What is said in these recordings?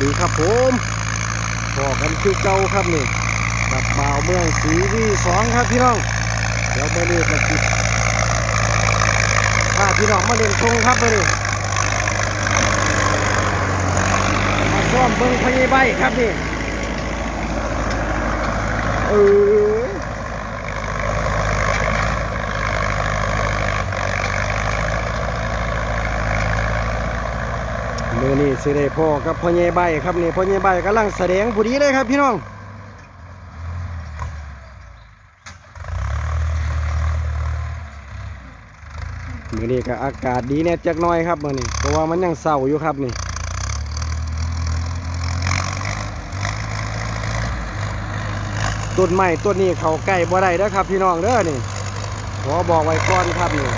ดีครับผมพอกันคือเก่าครับนี่กับบ่าวเมืองสีวีสองครับพี่น้อง เดี๋ยวมาเรียกกันสิพาพี่น้องมาเรียนชงครับมาดิมาซ่อมเบิ้งพญาใบครับนี่เออมือนี่ สิได้พ่อกับพ่อใหญ่ใบครับนี่พ่อใหญ่ใบกำลังแสดงพอดีเลยครับพี่น้องมือนี้ก็อากาศดีเนี่ยจักน้อยครับมือนี้เพราะว่ามันยังเศร้าอยู่ครับนี่ต้นไม้ต้นนี้เขาใกล้บ่ได้เด้อครับ พี่น้องเด้อนี่ขอบอกไว้ก่อนครับนี่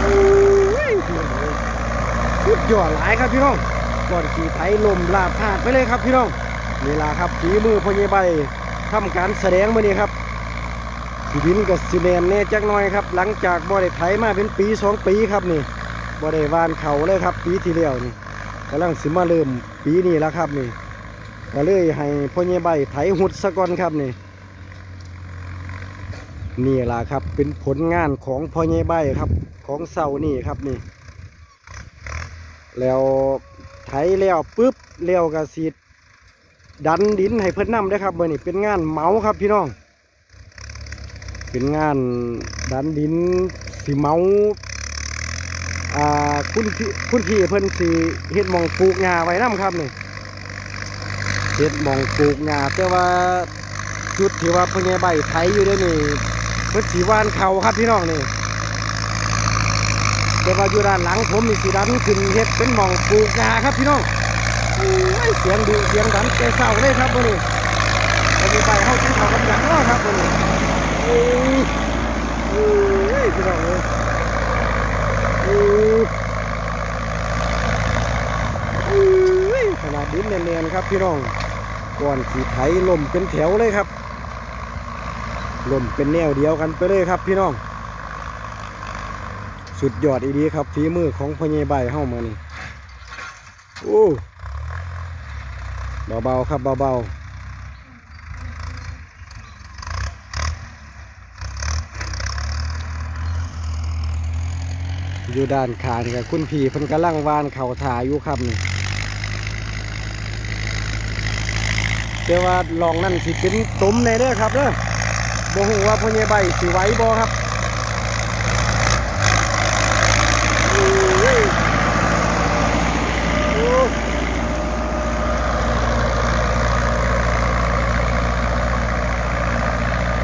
โอ้ย สุดยอดหลายครับพี่น้องก่อนขี่ไถลมลาบพาดไปเลยครับพี่น้องนี่ล่ะครับฝีมือพญใบทำการแสดงมานี่ครับขีดินกับซีเมนแน่จักน่อยครับ หลังจากบ่ได้ไถมาเป็นปีสองปีครับนี่บ่ได้วานเขาเลยครับ ปีที่แล้วนี่กำลังสิมาเริ่มปีนี้แล้วครับนี่ก็เลยให้พญใบไถหุดสะก่อนครับนี่นี่ล่ะครับเป็นผลงานของพญใบครับของเสานี่ครับนี่ แล้วไถแล้วปุ๊บแล้วก็สีดดันดินให้เพิ่นนำได้ครับเมื่อนี้เป็นงานเหมาครับพี่น้อง เป็นงานดันดินสีเหมาอ่าคุณพี่คุณพี่เพิ่นสีเฮ็ดมองปลูกหญ้าไว้นํครับนี่เฮ็ดมองปลูกหญ้าแต่ว่าจุดที่ว่าเพิ่ใบไถอยู่เด้นี่เพิ่นสีวานเขาครับพี่น้องนี่ แต่ว่าอยู่ด้านหลังผมนี่สีดันขึ้นเฮ็ดเป็นหมองปลูกหญ้าครับพี่น้องโอ้ยเสียงดูเสียงดันแกเศร้าเลยครับวันนี้วันนี้ไปเข้าที่เขากำลังนาะครับวันนี้โอ้ยโอ้ยพี่น้องเลยโอ้ยโอ้ยขนาดดินเนียนๆครับพี่น้องก่อนขี่ไถลมเป็นแถวเลยครับลมเป็นแนวเดียวกันไปเลยครับพี่น้อง สุดยอดอีดีครับฝีมือของพญายใบเข้ามานี่โอ้เบาๆครับเบาๆอยู่ด้านขางกับคุณพี่เพิ่นกำลังวานเข่าถาอยู่ครับนี่แต่ว่าลองนั่นสิเป็นตุ่มในเด้อครับเด้อบ่ฮู้ว่าพ่อใหญ่ใบสิไหวบ่ครับโอ้ยโอ้ย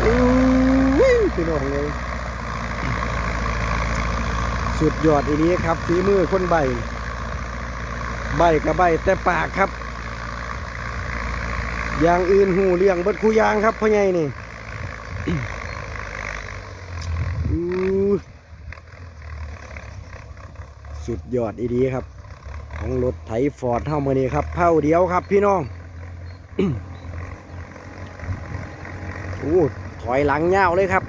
อู้ยพี่น้ องเลยสุดยอดอีนี้ครับฝีมือคนใบ ใบกับใบแต่ปากครับอย่างอื่นหูเลี้ยงเบิดคูยางครับพ่อใหญ่นี่สุดยอดอีดีครับ ของรถไถฟอร์ดเท่ามือนี้ครับเผาเดียวครับพี่น้องโอ้ถอยหลังยาวเลยครับ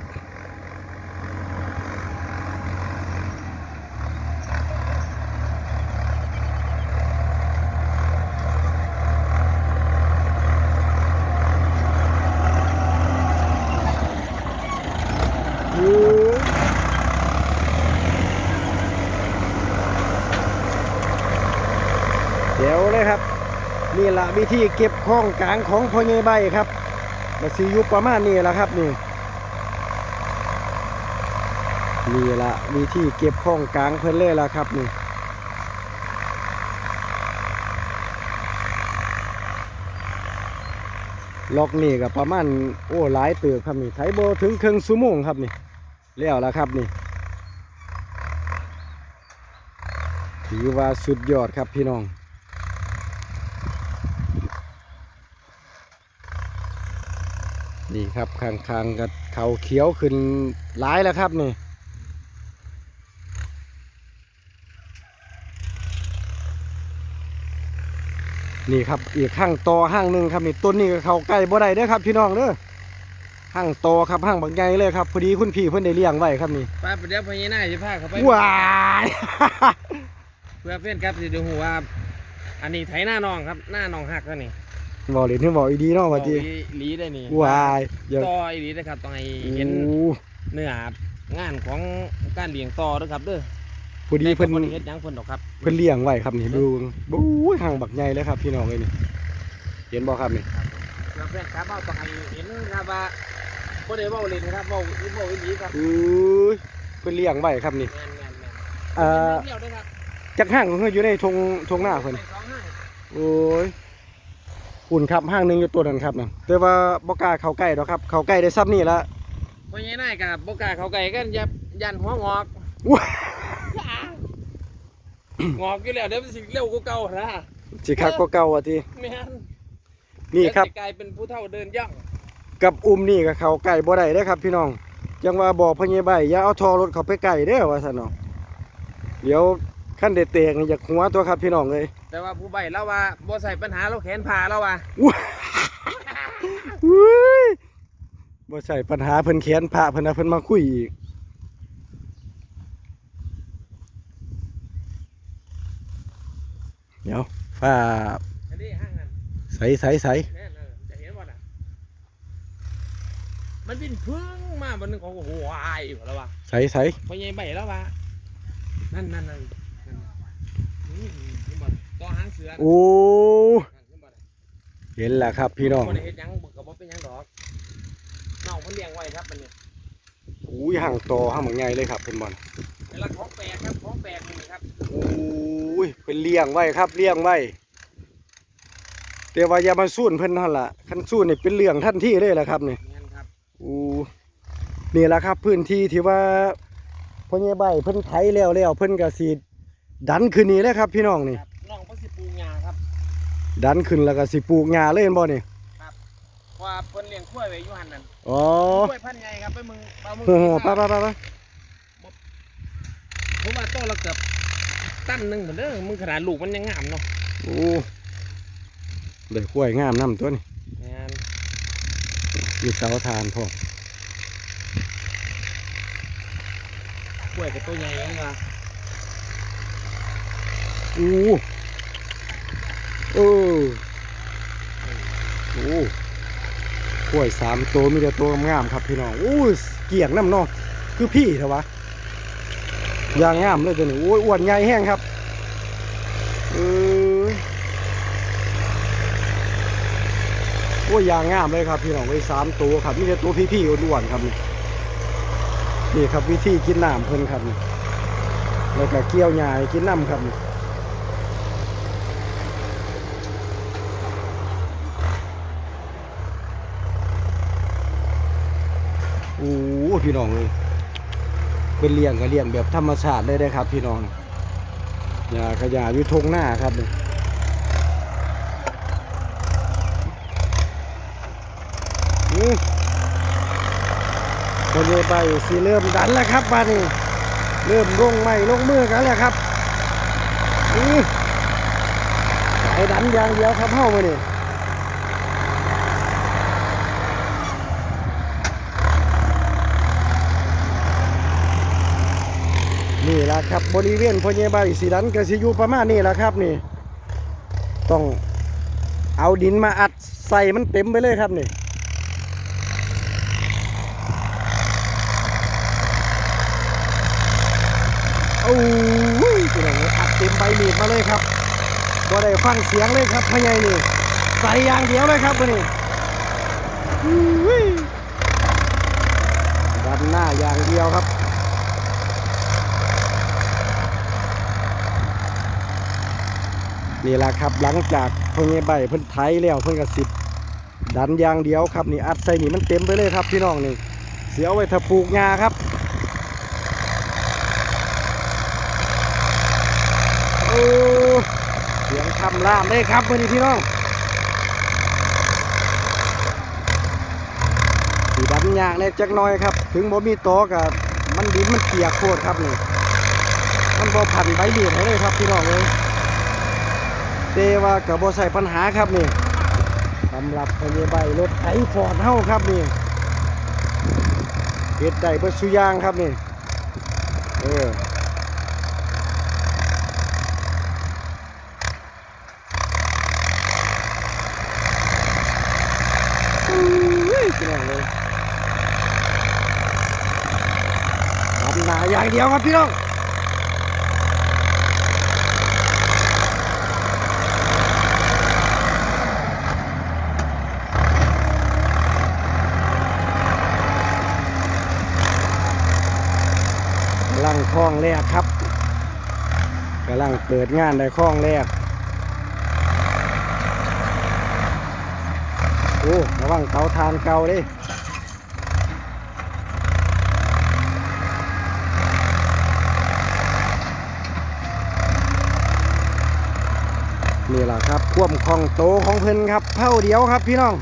โอ้เดี๋ยวเลยครับ นี่ละวิธีเก็บข้องกลางของพ่อใหญ่ใบครับมาซียุประมาณนี้แหละครับนี่นี่ละวิธีเก็บข้องกลางเพิ่นเลยละครับนี่ล็อกนี่ก็ประมาณโอ้หลายเตือครับนี่ไถโบถึงเครึ่งชั่วโมงครับนี่แล้วละครับนี่ถือว่าสุดยอดครับพี่น้อง นี่ครับข้างๆกับเขาเขียวขึ้นหลายแล้วครับนี่นี่ครับอีกข้างต่อห้างหนึ่งครับนี่ต้นนี้ก็เขาใกล้บ่ได้เด้อครับพี่น้องเด้อห้างโตครับห้างบักใหญ่เลยครับพอดีคุณพี่เพิ่นได้เลี้ยงไว้ครับนี่ป้าเดี๋ยวพญานาคจะพาเขาไปว้ายเพื่อเพื่อนครับสิดูหัวาอันนี้ไถหน้าน้องครับหน้าน้องหักแล้วนี่ บอกเลยที่บอกอีดีเนาะว่าจีต่ออีหลีได้นี่ว้ายเดี๋ยวต่ออีหลีได้ครับต้องให้เห็นโอ้เนื้องานของการเลี้ยงต่อเด้อครับเด้อพอดีเพิ่นแต่ก็บ่ได้เฮ็ดหยังเพิ่นดอกครับเพิ่นเลี้ยงไว้ครับนี่ดูบู้ยห่างบักใหญ่เลยครับพี่น้องเอ้ยนี่เห็นบ่ครับนี่เพื่อเพื่อนครับเอาต้องให้เห็นครับว่าบ่ได้เว้าเล่นครับเว้าอีเว้าอีหลีครับอุ้ยเพิ่นเลี้ยงไว้ครับนี่แม่นแม่นแม่นเอ่อเที่ยวด้วยครับจักห้างของเพิ่นอยู่ในทงทงหน้าเพิ่นไปสองห้างโอ้ย หุ่นครับห้างหนึงอยู่ตัวนั้นครับนั่นแต่ว่าบ่กล้าเข้าใกล้ดอกครับเข้าใกล้ได้ซ้ำนี่ละพญานาคกับบ่กล้าเข้าใกล้กันอย่ายันหัวงอกว้ายงอกอยู่แล้วเดี๋ยวมันสิเร็วกว่าเก่านะสิคักกว่าเก่าอะทีแม่นนี่ครับ เดี๋ยวสิกลายเป็นผู้เฒ่าเดินย่องกับอุ้มนี่ก็เข้าใกล้บ่ได้เด้อครับ พี่น้องจังว่าบอกพญาใบอย่าเอาทอรถเข้าไปใกล้เด้อว่าซั่นเนาะเดี๋ยว ขั้นได้แตกนี่อยากหัวตัวครับพี่น้องเอ้ยแต่ว่าผู้ใบแล้วว่าบ่ใส่ปัญหาเราแขนผ่าแล้วว่าอุ้ยบ่ใช่ปัญหาเพิ่นแขนพระเพิ่นนะเพิ่นมาคุยอีกเดี๋ยวฟ้าอันนี้ห้างนั้นใสใสใสแน่นอนจะเห็นบ่น่ะมันเป็นพึ่งมาวันหนึงของโอ้โหวายอยู่แล้วว่าใสใสพญาใบแล้วว่านั่นนั่นนั่นนั่นนี่นี่บ่ ต่อหางเสือนั่นโอ้นี่บ่ได้เห็นแล้วครับพี่น้องบ่ได้เฮ็ดหยังบ่ก็บ่เป็นหยังดอกน้องเพิ่นเลี้ยงไว้ครับมันนี่อุ้ยห่างโตห่างเหมือนไงเลยครับเพิ่นบอลเวลาของแปลกครับของแปลกนี่ครับอุ้ยเพิ่นเลี้ยงไว้ครับเลี้ยงไว้แต่ว่าอย่ามาสู้นเพิ่นนั่นล่ะคันสู้นี่เป็นเรื่องทันทีเลยล่ะครับนี่เงี้ยครับอู้นี่แหละครับพื้นที่ที่ว่าพ่อใหญ่ใบเพิ่นไถแล้วแล้วเพิ่นก็สิ ดันขึ้นนี่เลยครับ พี่น้องนี่ครับน้องเพิ่นสิปลูกหญ้าครับดันขึ้นแล้วก็สิปลูกหญ้าเลยเห็นบ่นี่เพราะว่าเพิ่นเลี้ยงกล้วยไว้อยู่หั่นนั่นอ๋อกล้วยพันธุ์ใหญ่ครับไปมึงปลามึงโอ้โหไปไปไปไปผมว่าโตละเกือบตันหนึงเหมือนเด้อมึงขนาดลูกมันยังงามเนาะโอ้ได้กล้วยงามนํตัวนี่แม่นมีเสาทานพ่อกล้วยกับตัวใหญ่ยังว่า อู้เออโอ้กล้วยสามตัวมีแต่ตัวงามๆครับพี่น้องอู้เกี่ยงน้ำนาะคือพี่เถอะวะยางงามเลยตัวนี้โอ้ยอ้วนใหญ่แห้งครับเออโอ้ยยางงามเลยครับพี่น้องไว้สามตัวครับนี่จะตัวพี่ๆอ้วนๆครับนี่นี่ครับวิธีกินน้ำเพิ่นครับแล้วก็เกี่ยวใหญ้าให้กินน้ำครับนี่โอ้ พี่น้องเลยเป็นเลี้ยงก็เลี้ยงแบบธรรมชาติเลยได้ครับ พี่น้องหญ้าขยะอยู่ทงหน้าครับนี่คนนี้ไปสิเริ่มดันแล้วครับบ้านนี้เริ่มลงไม้ลงมือกันแล้วครับอือสายดันอย่างเดียวครับเฮ้ามานี่นี่แหละ ครับบริเวณพญาบาลสีดันก็สิอยู่ประมาณนี้แหละครับนี่ ต้องเอาดินมาอัดใส่มันเต็มไปเลยครับนี่โอ้ยพี่น้องอัดเต็มใบมีดมาเลยครับบ่ได้ฟังเสียงเลยครับพญานี่ใส่อย่างเดียวเลยครับวันนี้ดันหน้าอย่างเดียวครับ นี่แหละครับหลังจากเพิ่งใบเพิ่นไถแล้วเพิ่นกระสิบดันยางเดียวครับนี่อัดใส่นี่มันเต็มไปเลยครับพี่น้องนี่เสียเอาไว้ถ้าปลูกงาครับโอ้เสียงคำรามเลยครับมื่อนี้พี่น้องสีดันยางเนี่ยจักน้อยครับ ถึงบ่มีโตอกับมันดินมันเปียกโคตรครับนี่มันบ่พันใบเบียดเลยครับพี่น้องเลย เตว่ากับบใส่ปัญหาครับนี่สำหรับพยาบาลรถไถฟอร์ดเฮาครับนี่เฮ็ดได้เบิดสุยางครับนี่เออทำนาอย่างเดียวครับพี่น้อง กำลังคล้อง แรกครับกำลังเปิดงานในคล้องแรกโอ้ระวังเตาทานเก่าดินี่แหละครับควมของโตของเพิ่นครับเผาเดียวครับพี่น้อง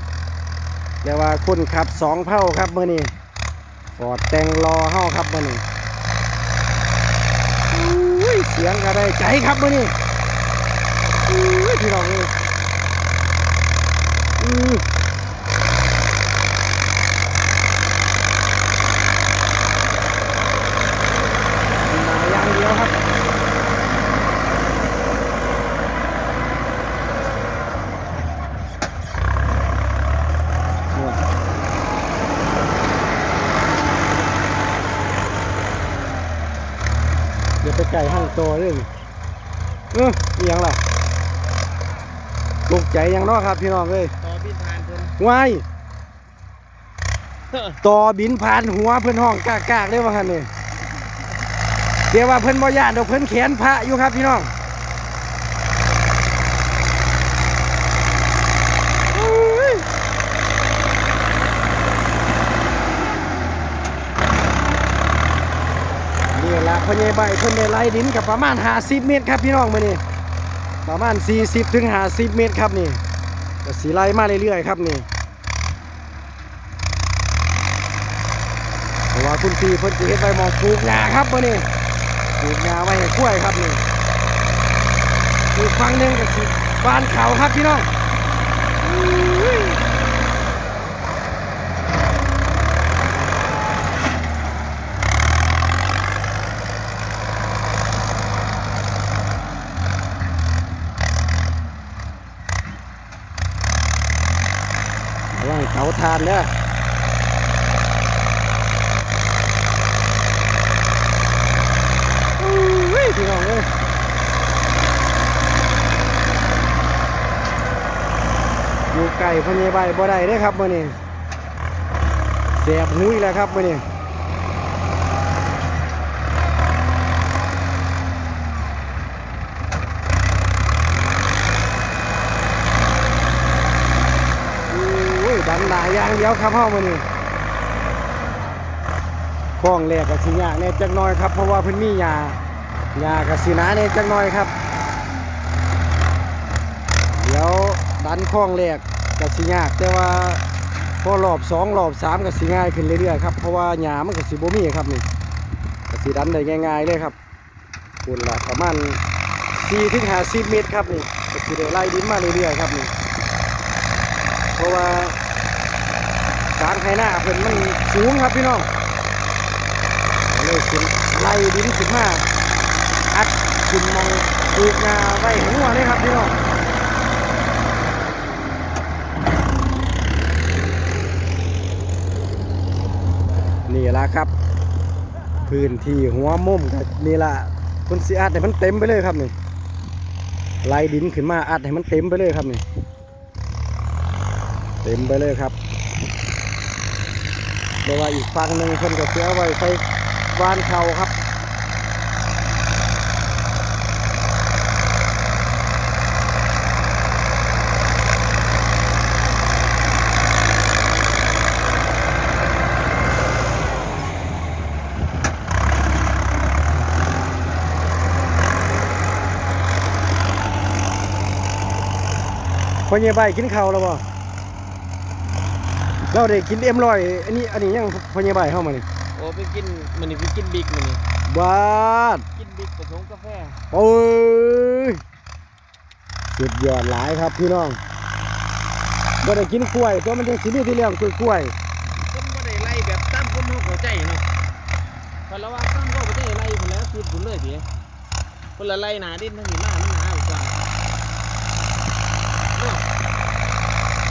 แต่ว่าคุณขับสองเผาครับเมื่อนี้ฟอดแต่งรอเฮาครับเมื่อนี้ สียงก็ได้ใจครับมื่อนี้พี่น้องเลยอือมาอย่างเดียวครับเนี่ยเดี๋ยวไป ไก่ห้างโตเรื่องเอออหยังล่ะตกใจอยังเนอครับพี่น้องเอ้ยต่อบินผ่านเพิ่นวายต่อบินผ่านหัวเพิ่นห้องกากากๆเลยว่าคันนี่เดี๋ยวว่าเพิ่นบ่ย่านดอกเพิ่นแขนพระอยู่ครับพี่น้องอุ้ยนี่ละ พญายใบเพิ่นได้ไล่ดินกับประมาณ 50 เมตรครับพี่น้องมื้อนี้ประมาณ 40ถึง50 เมตรครับนี่ก็สีไล่มาเรื่อยๆครับนี่เพราะว่าคุณพี่เพิ่นสิเฮ็ดไว้มองปลูกหญ้าครับมื้อนี้ปลูกหญ้าไว้ให้กล้วยครับนี่อีกฝั่งนึงก็สิบ้านเขาครับพี่น้อง อุ้ยระวังเขาทานเด้อพี่น้องเอ้ยอยู่ไก่พญาใบบ่ได้เด้ครับมื่อนี้เสียบหุ้ยแล้วครับมื่อนี้อุ้ยดันหลาย อย่างเดียวครับเฮามื้อนี้ข้องแรกกับสิยากแน่ยจักน้อยครับ เพราะว่าเพิ่นมียายากับสิหนาแน่จักน้อยครับ เดี๋ยวดันข้องแรกกับสิยากแต่ว่าพอรอบสองรอบสามก็สิง่ายขึ้นเรื่อยๆครับเพราะว่าหญ้ามันก็สิบ่มีครับนี่ก็สิดันได้ง่ายๆเลยครับคุณละประมาณ4ถึง50เมตรครับนี่ก็สิได้ไล่ดินมาเรื่อยๆครับนี่เพราะว่า การไถนาเพิ่นมันสูงครับพี่น้องเลยขึ้นไล่ดินขึ้นมาอัดขึ้นมองปลูกงาไว้หัวเลยครับพี่น้องนี่ละครับ พื้นที่หัวมุมกับนี่ละคุณสิอัดให้มันเต็มไปเลยครับนี่ไล่ดินขึ้นมาอัดให้มันเต็มไปเลยครับนี่เต็มไปเลยครับ เพราะว่าอีกฝั่งหนึ่งเพิ่นก็เสียไว้ใส่วานเขาครับพ่อเย่ใบกินข้าวแล้วบ่ เราได้กินเอ็มลอยอันนี้อันนี้ยังพ่อเย่ใบเข้ามานี่โอ้ไปกินมันนี่ไปกินบิ๊กมันนี่บาดกินบิ๊กผสมกาแฟโอ้ยสุดยอดหลายครับพี่น้องบ่ได้กินกล้วยตัวมันยังสิมีที่เลี้ยงกล้วยกล้วยคนบ่ได้ไล่แบบตามความเฮาเข้าใจเนาะมันก็บ่ได้ไล่พุ่นแล้วคือพุ่นเลยติพุ่นละไล่หนาดินทั้งนี้มามันหนากว่าเนาะ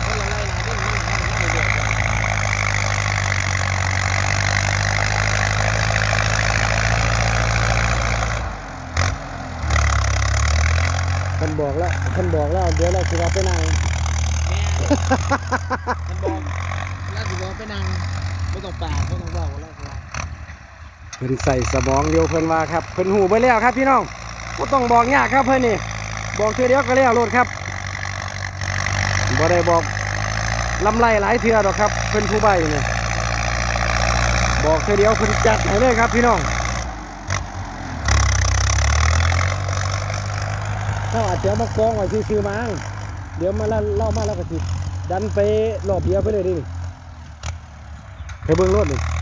พุ่นละไล่หนาดินมันหนามันหนาเดือดกว่า เพิ่นบอกแล้วเพิ่นบอกแล้วเดี๋ยวเราสิว่าไปนั่งแม่มันบอกแล้วสิบอกไปนั่งบ่ต้องปากบ่ต้องเว้าแล้วว่าเพิ่นใส่สมองเดียวเพิ่นว่าครับเพิ่นหูไปแล้วครับพี่น้องบ่ต้องบอกยากครับเพิ่นนี่บอกเทื่อเดียวก็แล้วโลดครับบ่ได้บอกลำไรหลายเทื่อดอกครับเพิ่นผู้ใบนี่บอกเทื่อเดียวเพิ่นจัดให้เลยครับพี่น้อง ถ้าอาจจะมากองไว้ซื้อๆมาเดี๋ยวมาเล่ามาแล้วก็สิดันไปรอบเดียวไปเลยดิเธอเบิ้งรถนี่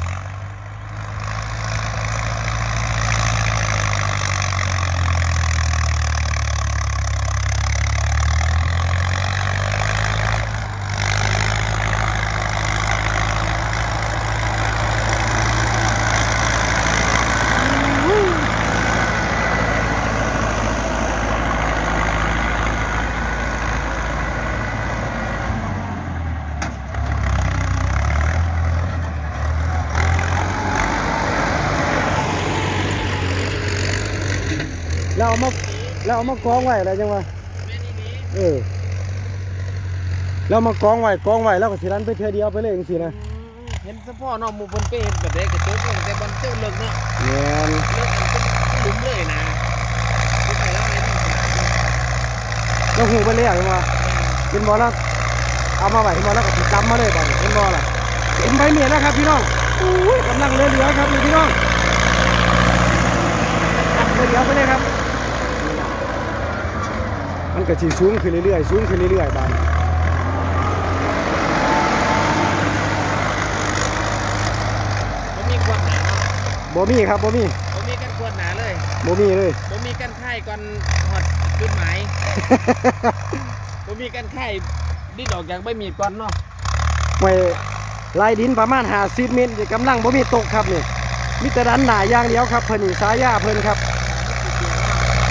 เราเอามาเราเอามากองไว้อะไรจังวะแม่นี่นี่เออเรามากองไว้กองไว้แล้วก็สิรันไปเทื่อเดียวไปเลยจังซี่นะเห็นเฉพาะเนาะหมู่เพิ่นไปเห็นแบบใดก็เจอเพิ่นแต่บ่เจอเลิกเนาะแม่นเลิกกันเป็นหลุมเลยนะดูไปแล้วไงนี่ขนาดนี้เราหูไปแล้วจังวะเห็นบ่แล้วเอามาไว้เห็นบ่แล้วก็สิจำมาเลยบัดนี้เห็นบ่ล่ะเห็นใบเมียนะครับพี่น้องอู้ยกำลังเหลือๆครับนี่พี่น้องอะเดี๋ยวไปเลยครับ มันก็สิสูงขึ้นเรื่อยๆสูงขึ้นเรื่อยๆบาดนี้บ่มีขวดหนาเนาะบ่มีครับบ่มีบ่มีกันขวดหนาเลยบ่มีเลยบ่มีกันไข่ก่อนฮอดจุดหมายบ่มีกันไข่ดิ้นออกจากใบมีดก่อนเนาะไว้ลายดินประมาณ50เมตรนี่กำลังบ่มีตกครับนี่มีแต่ดันหนาอย่างเดียวครับเพิ่นนี่สายยาเพิ่นครับ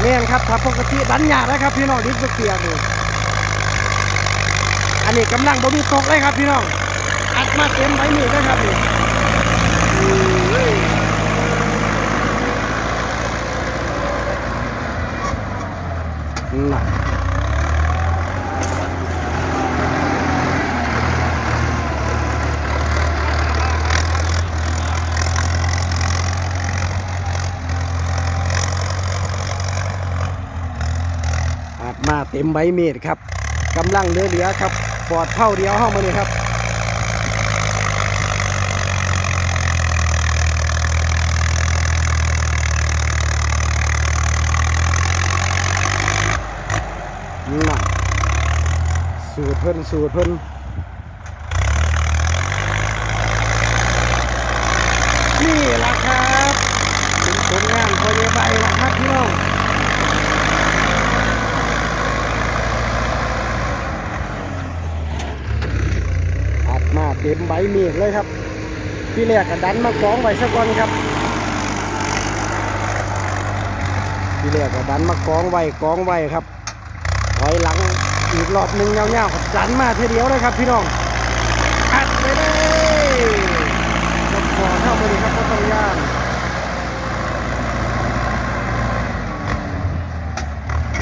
แม่นครับถ้าปกติดันหยานะครับ พี่น้องดินเปียร์นี่อันนี้กำลังบ่มีตกเลยครับพี่น้องอัดมาเต็มใบมีดเลยครับนี่น่ะ มาเต็มใบมีดครับกำลังเหลือๆครับปอดเท่าเดียวห้องมาเลยครับน่ะสูตรเพิ่นสูตรเพิ่นล่ะครับเป็นผลงานพอเยใบล่ะครับพี่น้องอัดมา เต็มใบมีดเลยครับพี่แรกก็ดันมากองไว้สักก่อนครับพี่แรกก็ดันมากองไว้กองไว้ครับถอยหลังอีกรอบหนึ่งเงาๆดันมาเทีเดียวเลยครับ พี่น้องอัดไปเลยยกคอเข้ามาดีครับก็ต้องย่าง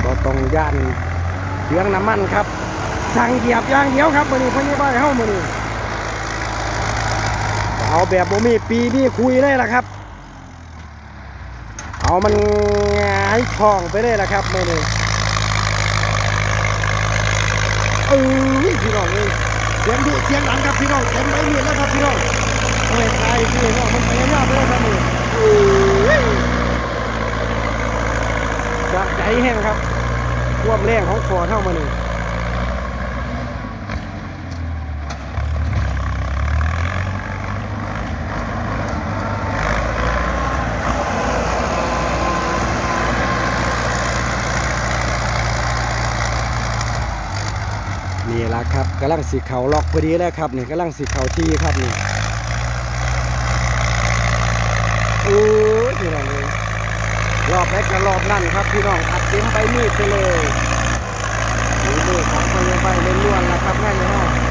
ก็ต้องย่านเสียงน้ำมันครับสั่งเหยียบอย่างเดียวครับมือนี้พี่บ้านเข้ามือนี้ เอาแบบบ่มีปีมีคุยเลยล่ะครับ เอามันงายทองไปเลยล่ะครับมือนี้เออพี่น้องเอ้ยเสียงดุเสียงหลังครับพี่น้องเต็มไปเมียแล้วครับพี่น้องเฮ้ยตายพี่น้องมันพยายามไปแล้วครับนี่เอ้ยจะใจแห้งครับความแรงของฟอเท่ามานี่นี่ละ ครับกำลังสีเขาล็อกพอดีแล้วครับนี่กำลังสีเขาที่ครับนี่โอ้ยพี่น้อบและกระรอบนั่นครับพี่น้องอัดเต็มใบมีดไปเลยนี่มือของพยาบาลเล่นล้วนๆนะครับง่ายเนาะถ้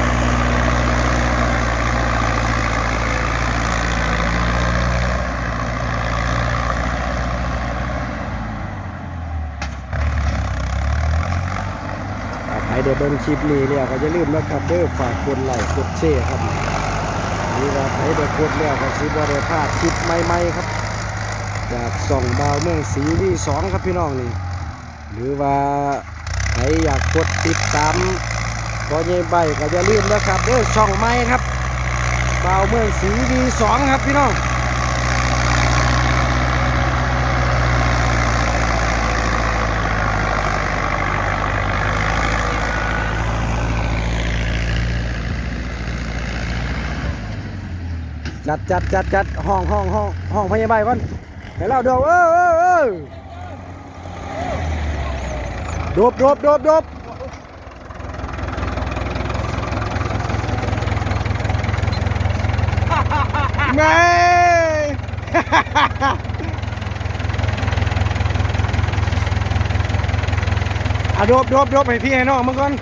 าใได้เบิ่งคลิปนี้แล้วก็อย่าลืมนะครับเด้อฝากกดไลค์กดแชร์ครับนี่ว่าใครได้กดแล้วก็สิบ่ได้พลาดคลิปใหม่ๆครับจากส่องดาวเมืองศรีวีสองครับพี่น้องนี่หรือว่าใครอยากกดติดตามก็ยัยใบก็อย่าลืมนะครับเด้อช่องใหม่ครับดาวเมืองศรีวีสองครับพี่น้อง จัดจัดจัดจัดห้องห้องห้องห้องพยาบาลก่อนเดี๋ยวเราเดี๋ยวเออเออเออโดบโดบโดบโดบไงอะโดบโดบโดบให้พี่ให้น้องมึงก่อน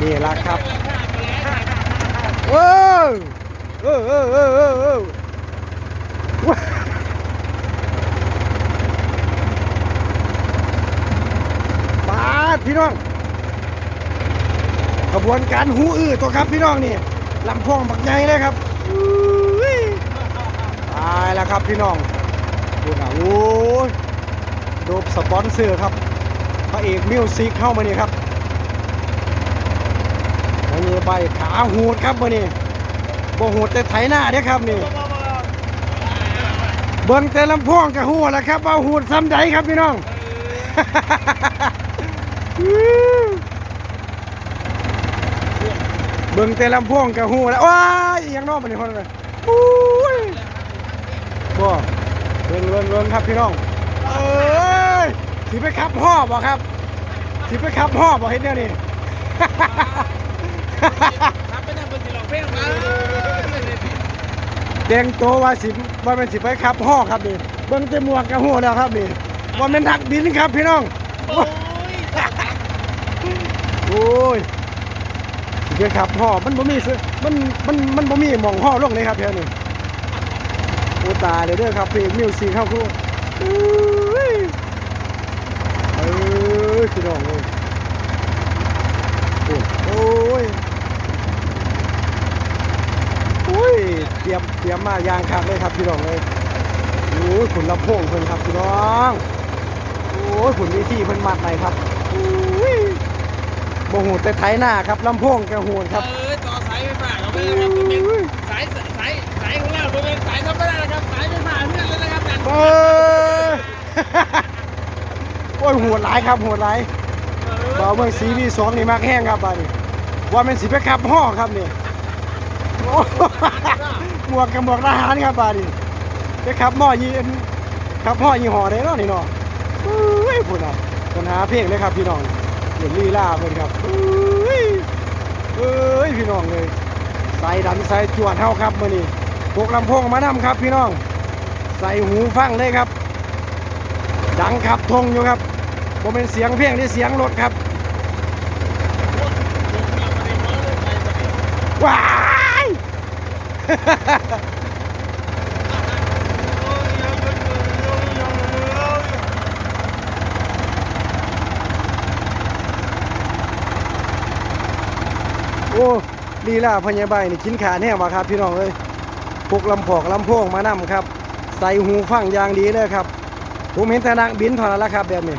นี่ละครับ เออเออเออเออเออเออปาดพี่น้องขบวนการหูอื้อตัวครับพี่น้องนี่ลำโพงบักใหญ่เลยครับตายแล้วครับพี่น้องดูนะโอ้ยโดบสปอนเซอร์ครับพระเอกมิวสิกเข้ามานี่ครับวันนี้ใบขาหูดครับวันนี้บ่หูดแต่ไถหน้าเด้ครับนี่เบิ่งแต่ลำโพงกับหูแล้วครับว่าหูดซ้ำใดครับพี่น้องเบิ่งแต่ลำโพงกับหูแล้วว้ายอหยังนอกมันนี่คนเลยอุ้ยบ่เบิ่งเบิ่งเบิ่งครับพี่น้องเอ้ยสิไปขับห่อบ่ครับสิไปขับห่อบ่เห็นแนวนี้ เพลงมาแดงโตวว่าสิว่าเป็นสิไปขับห่อครับนี่เบิ่งแต่หมวกกับหูแล้วครับนี่ว่าเป็นทักบินครับพี่น้อง โอ้ยโอ้ยสิไปขับห่อมันบ่มีซื้อมันมันมันบ่มีหม่องห่อลงเลยครับเท่านี้โอ้ตายเลยเด้อครับเพลงมิวสิกเข้าครูอุ้ยเอ้ยพี่น้องเอ้ยโอ้ยโอ้ยโอ้ย เตรียมเตรียมมายางคักเลยครับพี่น้องเลยโอ้ยขุนลำโพงเพิ่นครับพี่น้องโอ้ยขุนวิธีเพิ่นมัดไหนครับโอ้ยบ่หูแต่ไถหน้าครับลำโพงแกหูนครับเออต่อสายไฟฟ้าเขาไม่ได้ครับตัวเป็นสายสายสายของเราตัวเป็นสายธรรมดานะครับสายไฟฟ้าเพื่อนแล้วนะครับนั่นเออโอ้ยโหดหลายครับโหดหลายบ่าวเมืองสีวีสองนี่มากแห้งครับบาดนี้ว่าเป็นสีไปขับห่อครับนี่โอ้ หมวกกับหมวกทหารครับบาดนี้ไปขับหม้อยีนขับห่อยี่ห้อไหนเนาะนี่เนาะเฮ้ยพุ่นอะปัญหาเพลงเลยครับพี่น้องเดี๋ยวลีลาเพิ่นครับเฮ้ยเอ้ยพี่น้องเลยใส่ดันใส่จวดเฮาครับมื้อนี้พกลำโพงมานํครับ พี่น้อง ใส่หูฟังเลยครับ ดังขับทงอยู่ครับผมเป็นเสียงเพลงที่เสียงรถครับ ว้าย โอ้ลีลาพญาบายนี่กินขาแน่มาครับ พี่น้องเอ้ยพกลำพอกลำโพงมานํครับ ใส่หูฟังอย่างดีเลยครับ ผมเห็นแต่นางบินเท่านั้นแหละครับแบบนี้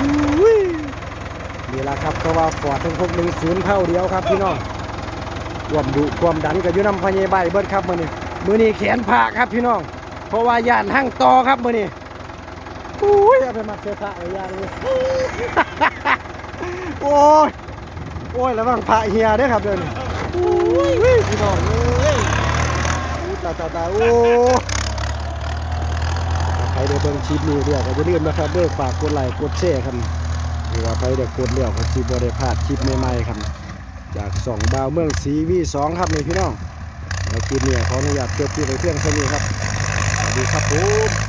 อุ้ย นะครับก็ว่าฟอร์ดทั้งพวกหนึ่งศูนย์เท่าเดียวครับพี่น้องความดุความดันกับยุน้ำพญาบายเบิร์ดครับมือนี้มือนี้แขนผ่าครับพี่น้อง เพราะว่าย่านหั่งต่อครับมือนี้อุ้ยเอาไปมัดเสื้อผ้าเอาย่านเลยโอ้ยโอ้ยระวังพระเฮียด้วยครับเดินอุ้ยพี่น้องเอ้ยตาตาตาโอ้ใครได้เบิ่งคลิปนี้เดี๋ยวก็จะลืมนะครับเด้อฝากกดไลค์กดแชร์ครับ หรือว่าใครได้กดเลี้ยวก็สิบ่ได้พลาดคลิปใหม่ๆครับ จากสองดาวเมืองซีวีสองครับนี่พี่น้องแล้วคลิปนี้ขออนุญาตเก็บที่ไปเพียงเท่านี้ครับสวัสดีครับผม